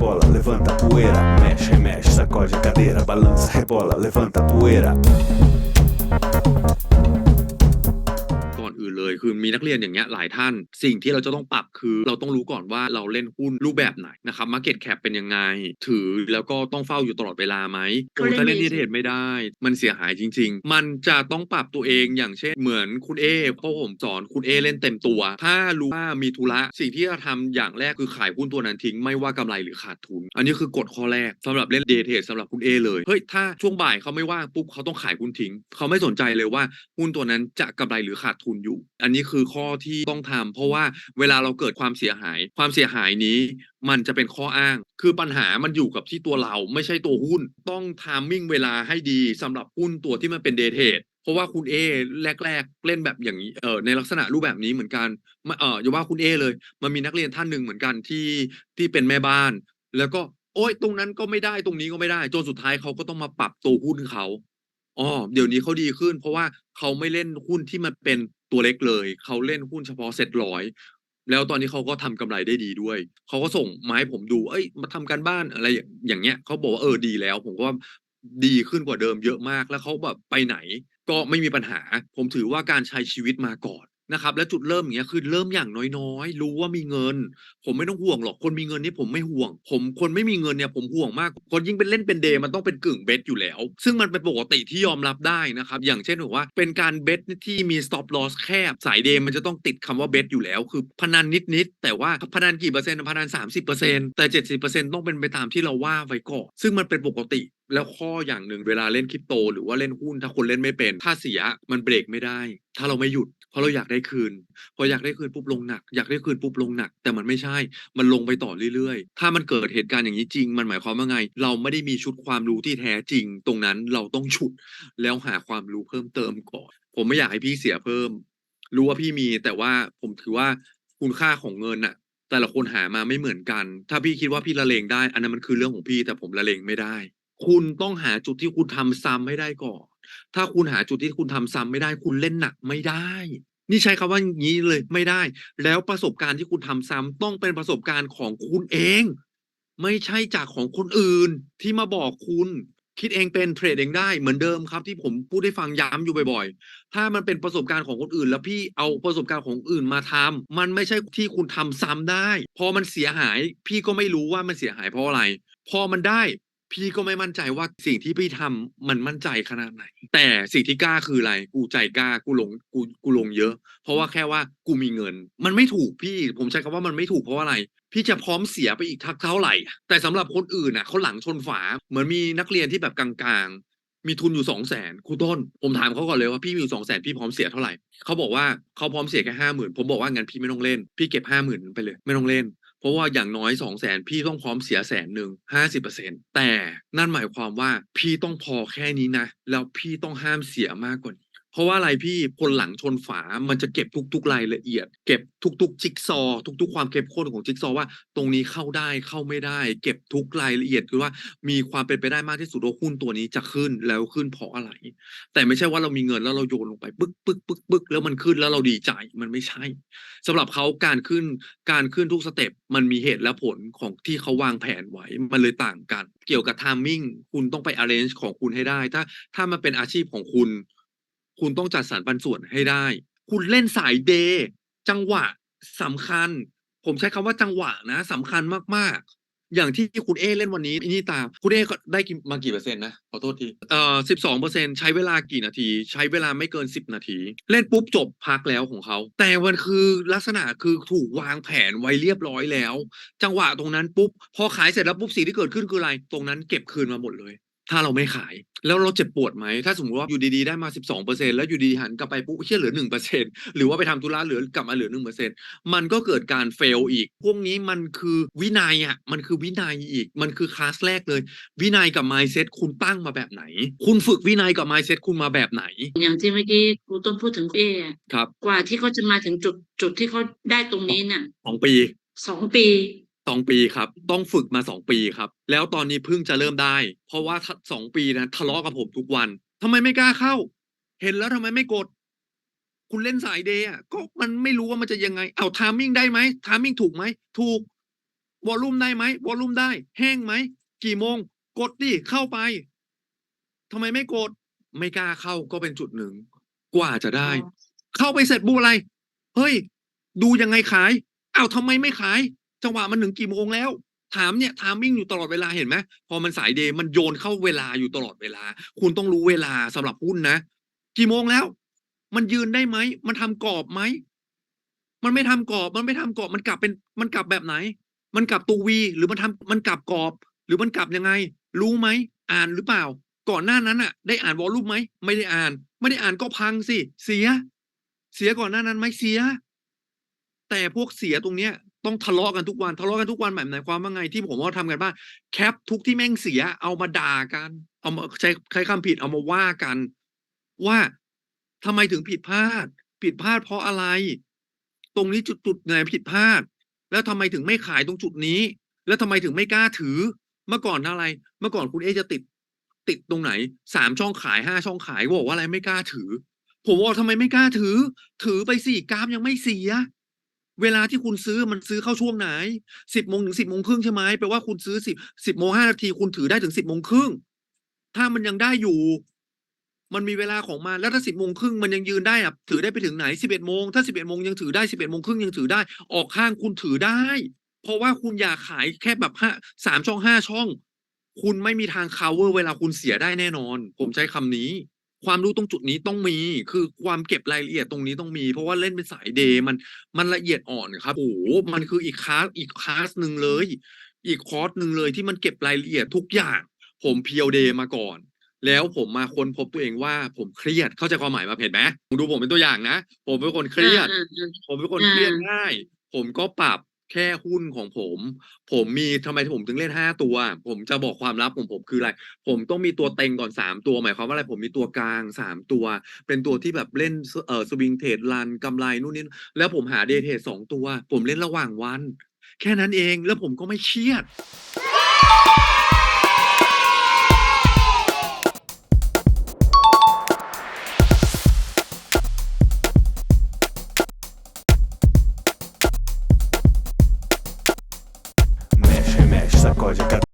rebola, levanta a poeira, mexe, mexe, sacode a cadeira, balança, rebola, levanta a poeira. คือมีนักเรียนอย่างเงี้ยหลายท่าน สิ่งที่เราจะต้องปรับคือเราต้องรู้ก่อนว่าเราเล่นหุ้นรูปแบบไหนนะครับ Market Cap เป็นยังไง ถือแล้วก็ต้องเฝ้าอยู่ตลอดเวลาไหมโอ้เล่นถ้าเล่นดีที่เทรดไม่ได้ มันเสียหายจริง ๆ มันจะต้องปรับตัวเองอย่างเช่นเหมือนคุณเอเพราะผมสอนคุณเอเล่นเต็มตัว ถ้ารู้ว่ามีธุระสิ่งที่จะทำอย่างแรกคือขายหุ้นตัวนั้นทิ้งไม่ว่ากำไรหรือขาดทุน อันนี้คือกฎข้อแรกสำหรับเล่นเดย์เทรดสำหรับคุณเอเลยเฮ้ยถ้าช่วงบ่ายเขาไม่ว่างปุ๊บเขาต้องขายหุ้นทิ้ง เขาไม่สนใจเลยว่าหุ้นตัวนั้นจะกำไรหรือขาดทุนอยู่อันนี้คือข้อที่ต้องทำเพราะว่าเวลาเราเกิดความเสียหาย ความเสียหายนี้มันจะเป็นข้ออ้าง คือปัญหามันอยู่กับที่ตัวเราไม่ใช่ตัวหุ้น ต้องทามมิ่งเวลาให้ดีสำหรับหุ้นตัวที่มันเป็นเดทเทรดเพราะว่าคุณเอแรก ๆ เล่นแบบอย่างนี้เออในลักษณะรูปแบบนี้เหมือนกันเอออย่าว่าคุณเอเลย มันมีนักเรียนท่านหนึ่งเหมือนกันที่ที่เป็นแม่บ้าน แล้วก็โอ๊ยตรงนั้นก็ไม่ได้ตรงนี้ก็ไม่ได้จนสุดท้ายเขาก็ต้องมาปรับตัวหุ้นเขาอ๋อเดี๋ยวนี้เขาดีขึ้น เพราะว่าเขาไม่เล่นหุ้นที่มันเป็น ตัวเล็กเลย เขาเล่นหุ้นเฉพาะเซ็ตร้อยแล้วตอนนี้เขาก็ทำกำไรได้ดีด้วย เขาก็ส่งมาให้ผมดู เอ้ย มาทำการบ้านอะไรอย่างเงี้ย เขาบอกว่าเออดีแล้ว ผมก็ว่าดีขึ้นกว่าเดิมเยอะมาก แล้วเขาแบบไปไหนก็ไม่มีปัญหา ผมถือว่าการใช้ชีวิตมาก่อน นะครับ และจุดเริ่มอย่างเงี้ยคือเริ่มอย่างน้อยๆ รู้ว่ามีเงิน ผมไม่ต้องห่วงหรอกคนมีเงินนี่ผมไม่ห่วง ผมคนไม่มีเงินเนี่ยผมห่วงมาก คนยิ่งเป็นเล่นเป็นเดย์มันต้องเป็นกึ่งเบสอยู่แล้ว ซึ่งมันเป็นปกติที่ยอมรับได้นะครับ อย่างเช่นบอกว่าเป็นการเบสที่มี stop loss แคบสายเดย์มันจะต้องติดคำว่าเบสอยู่แล้ว คือพนันนิดๆแต่ว่าพนันกี่เปอร์เซ็นต์พนัน30%แต่ 70%ต้องเป็นไปตามที่เราว่าไว้ก่อนซึ่งมันเป็นปกติแล้วข้ออย่างหนึ่งเวลาเล่นคริปโต หรือว่าเล่นหุ้นถ้าคนเล่นไม่เป็น ถ้าเสียมันเบรกไม่ได้ ถ้าเราไม่หยุด เพราะเราอยากได้คืน พออยากได้คืนปุ๊บลงหนัก อยากได้คืนปุ๊บลงหนัก แต่มันไม่ใช่ มันลงไปต่อเรื่อยๆ ถ้ามันเกิดเหตุการณ์อย่างนี้จริง มันหมายความว่าไง เราไม่ได้มีชุดความรู้ที่แท้จริง ตรงนั้นเราต้องฉุด แล้วหาความรู้เพิ่มเติมก่อน ผมไม่อยากให้พี่เสียเพิ่ม รู้ว่าพี่มี แต่ว่าผมถือว่าคุณค่าของเงินน่ะ แต่ละคนหามาไม่เหมือนกัน ถ้าพี่คิดว่าพี่ละเลงได้ อันนั้นมันคือเรื่องของพี่ แต่ผมละเลงไม่ได้ คุณต้องหาจุดที่คุณทำซ้ำให้ได้ก่อน ถ้าคุณหาจุดที่คุณทำซ้ำไม่ได้ คุณเล่นหนักไม่ได้ นี่ใช้คำว่าอย่างนี้เลยไม่ได้ แล้วประสบการณ์ที่คุณทำซ้ำต้องเป็นประสบการณ์ของคุณเอง ไม่ใช่จากของคนอื่นที่มาบอกคุณคิดเองเป็นเทรดเองได้เหมือนเดิมครับ ที่ผมพูดให้ฟังย้ำอยู่บ่อยๆ ถ้ามันเป็นประสบการณ์ของคนอื่น แล้วพี่เอาประสบการณ์ของอื่นมาทำมันไม่ใช่ที่คุณทำซ้ำได้ พอมันเสียหาย พี่ก็ไม่รู้ว่ามันเสียหายเพราะอะไร พอมันได้ พี่ก็ไม่มั่นใจว่าสิ่งที่พี่ทำมันมั่นใจขนาดไหน แต่สิ่งที่กล้าคืออะไร กูใจกล้ากูลงกูกูลงเยอะ เพราะว่าแค่ว่ากูมีเงิน มันไม่ถูกพี่ ผมใช้คำว่ามันไม่ถูกเพราะอะไร พี่จะพร้อมเสียไปอีกทักเท่าไหร่ แต่สำหรับคนอื่นน่ะเขาหลังชนฝา เหมือนมีนักเรียนที่แบบกลางๆ มีทุนอยู่สองแสนครูต้น ผมถามเขาก่อนเลยว่าพี่มีอยู่สองแสนพี่พร้อมเสียเท่าไหร่เขาบอกว่าเขาพร้อมเสียแค่ห้าหมื่นผมบอกว่างั้นพี่ไม่ต้องเล่น พี่เก็บห้าหมื่นไปเลย ไม่ต้องเล่น เพราะว่าอย่างน้อยสองแสนพี่ต้องพร้อมเสียแสนหนึ่งห้าสิบเปอร์เซ็นแต่นั่นหมายความว่าพี่ต้องพอแค่นี้นะ แล้วพี่ต้องห้ามเสียมากกว่านี้ เพราะว่าอะไรพี่คนหลังชนฝา มันจะเก็บทุก ๆ รายละเอียด เก็บทุก ๆ จิ๊กซอว์ทุก ๆ ความเข้มข้นของจิ๊กซอว่า ตรงนี้เข้าได้เข้าไม่ได้ เก็บทุกรายละเอียดคือว่ามีความเป็นไปได้มากที่สุดว่าหุ้นตัวนี้จะขึ้นแล้วขึ้นเพราะอะไร แต่ไม่ใช่ว่าเรามีเงินแล้วเราโยนลงไปปึ๊กปึ๊กปึ๊กปึ๊กแล้วมันขึ้นแล้วเราดีใจมันไม่ใช่สำหรับเขาการขึ้นการขึ้นทุกสเต็ปมันมีเหตุและผลของที่เขาวางแผนไว้มันเลยต่างกัน เกี่ยวกับทามมิ่งคุณต้องไป arrange ของคุณให้ได้ ถ้าถ้ามันเป็นอาชีพของคุณ คุณต้องจัดสรรปันส่วนให้ได้ คุณเล่นสายเดย์จังหวะสำคัญ ผมใช้คำว่าจังหวะนะสำคัญมากๆ อย่างที่คุณเอเล่นวันนี้นี่ตามคุณเอก็ได้มากี่เปอร์เซ็นต์นะ ขอโทษทีเอ่อสิบสองเปอร์เซ็นใช้เวลากี่นาที ใช้เวลาไม่เกินสิบนาที เล่นปุ๊บจบพักแล้วของเขา แต่มันคือลักษณะคือถูกวางแผนไว้เรียบร้อยแล้ว จังหวะตรงนั้นปุ๊บ พอขายเสร็จแล้วปุ๊บสิ่งที่เกิดขึ้นคืออะไร ตรงนั้นเก็บคืนมาหมดเลย ถ้าเราไม่ขาย แล้วเราเจ็บปวดไหม ถ้าสมมติว่าอยู่ดีๆ ได้มา 12%แล้วอยู่ดีๆหันกลับไปปุ๊บเชี่ยเหลือ 1%หรือว่าไปทำธุระเหลือกลับมาเหลือ 1%มันก็เกิดการเฟลอีก พวกนี้มันคือวินัยอะ มันคือวินัยอีก มันคือคลาสแรกเลย วินัยกับ mindset คุณตั้งมาแบบไหน คุณฝึกวินัยกับ mindset คุณมาแบบไหน อย่างที่เมื่อกี้ครูต้นพูดถึงเออะครับ กว่าที่เขาจะมาถึงจุดจุดที่เขาได้ตรงนี้น่ะสองปีสองปี สองปีครับ ต้องฝึกมาสองปีครับ แล้วตอนนี้เพิ่งจะเริ่มได้ เพราะว่าถ้าสองปีนะทะเลาะกับผมทุกวันทำไมไม่กล้าเข้า เห็นแล้วทำไมไม่กด คุณเล่นสายเดย์อะก็มันไม่รู้ว่ามันจะยังไง เอาทามมิ่งได้ไหมทามมิ่งถูกไหมถูกวอลลุ่มได้ไหมวอลลุ่มได้ แห้งไหมกี่โมง กดดิเข้าไปทำไมไม่กด ไม่กล้าเข้าก็เป็นจุดหนึ่งกว่าจะได้ เข้าไปเสร็จบูอะไร เฮ้ย ดูยังไงขายอ้าวทำไมไม่ขาย จังหวะมันถึงกี่โมงแล้ว ถามเนี่ยถามวิ่งอยู่ตลอดเวลาเห็นไหมพอมันสายเดย์มันโยนเข้าเวลาอยู่ตลอดเวลา คุณต้องรู้เวลาสำหรับหุ้นนะ กี่โมงแล้ว มันยืนได้ไหม มันทำกรอบไหม มันไม่ทำกรอบ มันไม่ทำกรอบ มันกลับเป็น มันกลับแบบไหน มันกลับตัววีหรือมันทำมันกลับกรอบ หรือมันกลับยังไง รู้ไหม อ่านหรือเปล่า ก่อนหน้านั้นอะได้อ่านวอลลุ่มไหม ไม่ได้อ่าน ไม่ได้อ่านก็พังสิ เสีย เสียก่อนหน้านั้นไหมเสีย แต่พวกเสียตรงเนี้ย ต้องทะเลาะกันทุกวันทะเลาะกันทุกวันหมายหมายความว่าไงที่ผมว่าทำกันบ้างแคปทุกที่แม่งเสียเอามาด่ากัน เอามาใช้ใช้คำผิดเอามาว่ากัน ว่าทำไมถึงผิดพลาด ผิดพลาดเพราะอะไร ตรงนี้จุดจุดไหนผิดพลาด แล้วทำไมถึงไม่ขายตรงจุดนี้ แล้วทำไมถึงไม่กล้าถือ เมื่อก่อนอะไร เมื่อก่อนคุณเอจะติด ติดตรงไหนสามช่องขายห้าช่องขายบอกว่าอะไรไม่กล้าถือ ผมบอกทำไมไม่กล้าถือ ถือไปสี่กรามยังไม่เสีย เวลาที่คุณซื้อมันซื้อเข้าช่วงไหนสิบโมงถึงสิบโมงครึ่งใช่ไหมแปลว่าคุณซื้อสิบสิบโมงห้านาทีคุณถือได้ถึงสิบโมงครึ่งถ้ามันยังได้อยู่ มันมีเวลาของมันแล้วถ้าสิบโมงครึ่งมันยังยืนได้อะถือได้ไปถึงไหนสิบเอ็ดโมงถ้าสิบเอ็ดโมงยังถือได้สิบเอ็ดโมงครึ่งยังถือได้ ออกข้างคุณถือได้ เพราะว่าคุณอยากขายแค่แบบห้าสามช่องห้าช่อง คุณไม่มีทาง cover เวลาคุณเสียได้แน่นอน ผมใช้คำนี้ ความรู้ตรงจุดนี้ต้องมี คือความเก็บรายละเอียดตรงนี้ต้องมี เพราะว่าเล่นเป็นสายเดย์มันมันละเอียดอ่อนครับโอ้โหมันคืออีกคลาสอีกคลาสหนึ่งเลย อีกคอร์สหนึ่งเลยที่มันเก็บรายละเอียดทุกอย่าง ผมเพียวเดย์มาก่อน แล้วผมมาค้นพบตัวเองว่าผมเครียดเข้าใจความหมายมาเห็นไหมดูผมเป็นตัวอย่างนะ ผมเป็นคนเครียดอ่าอ่าผมเป็นคนอ่าเครียดง่าย ผมก็ปรับ แค่หุ้นของผม ผมมีทำไมผมถึงเล่นห้าตัว ผมจะบอกความลับของผมคืออะไร ผมต้องมีตัวเต็งก่อนสามตัวหมายความว่าอะไรผมมีตัวกลางสามตัว เป็นตัวที่แบบเล่นเอ่อสวิงเทรดรันกำไรนู่นนี่แล้วผมหาเดย์เทรดสองตัว ผมเล่นระหว่างวัน แค่นั้นเองแล้วผมก็ไม่เครียด voy